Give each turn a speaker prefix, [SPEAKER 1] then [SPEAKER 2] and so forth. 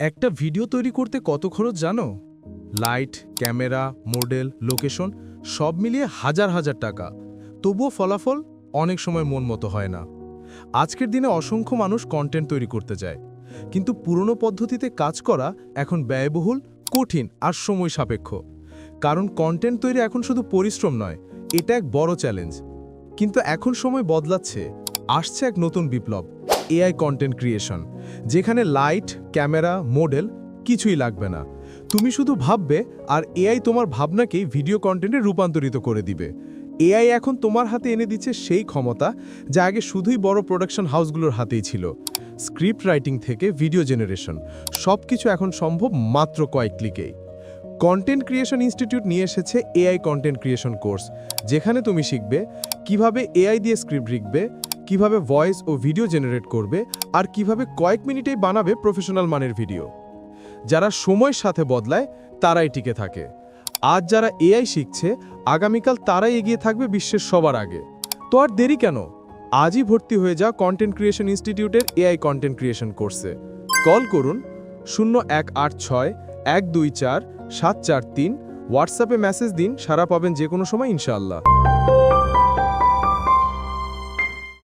[SPEAKER 1] একটা ভিডিও তৈরি করতে কত খরচ জানো? লাইট ক্যামেরা মডেল লোকেশন সব মিলিয়ে হাজার হাজার টাকা। তবুও ফলাফল অনেক সময় মন মতো হয় না। আজকের দিনে অসংখ্য মানুষ কন্টেন্ট তৈরি করতে যায়। কিন্তু পুরনো পদ্ধতিতে কাজ করা এখন ব্যয়বহুল, কঠিন আর সময় সাপেক্ষ। কারণ কন্টেন্ট তৈরি এখন শুধু পরিশ্রম নয়, এটা এক বড় চ্যালেঞ্জ কিন্তু এখন সময় বদলাচ্ছে, আসছে এক নতুন বিপ্লব। এআই কন্টেন্ট ক্রিয়েশন যেখানে লাইট ক্যামেরা মডেল কিছুই লাগবে না। তুমি শুধু ভাববে, আর এআই তোমার ভাবনাকেই ভিডিও কন্টেন্টে রূপান্তরিত করে দিবে। এআই এখন তোমার হাতে এনে দিচ্ছে সেই ক্ষমতা, যা আগে শুধুই বড় প্রোডাকশন হাউসগুলোর হাতেই ছিল। স্ক্রিপ্ট রাইটিং থেকে ভিডিও জেনারেশন সব কিছু এখন সম্ভব মাত্র কয়েক ক্লিকেই কন্টেন্ট ক্রিয়েশন ইনস্টিটিউট নিয়ে এসেছে এআই কন্টেন্ট ক্রিয়েশন কোর্স যেখানে তুমি শিখবে কীভাবে এআই দিয়ে স্ক্রিপ্ট লিখবে কীভাবে ভয়েস ও ভিডিও জেনারেট করবে আর কীভাবে কয়েক মিনিটেই বানাবে প্রফেশনাল মানের ভিডিও যারা সময়ের সাথে বদলায়, তারাই টিকে থাকে। আজ যারা এআই শিখছে, আগামীকাল তারাই এগিয়ে থাকবে বিশ্বের সবার আগে। তো আর দেরি কেন? আজই ভর্তি হয়ে যা কন্টেন্ট ক্রিয়েশন ইনস্টিটিউটের এআই কন্টেন্ট ক্রিয়েশন কোর্সে কল করুন শূন্য এক আট ছয় এক দুই চার সাত চার তিন। হোয়াটসঅ্যাপে মেসেজ দিন সারা পাবেন যে কোনো সময়, ইনশাআল্লাহ।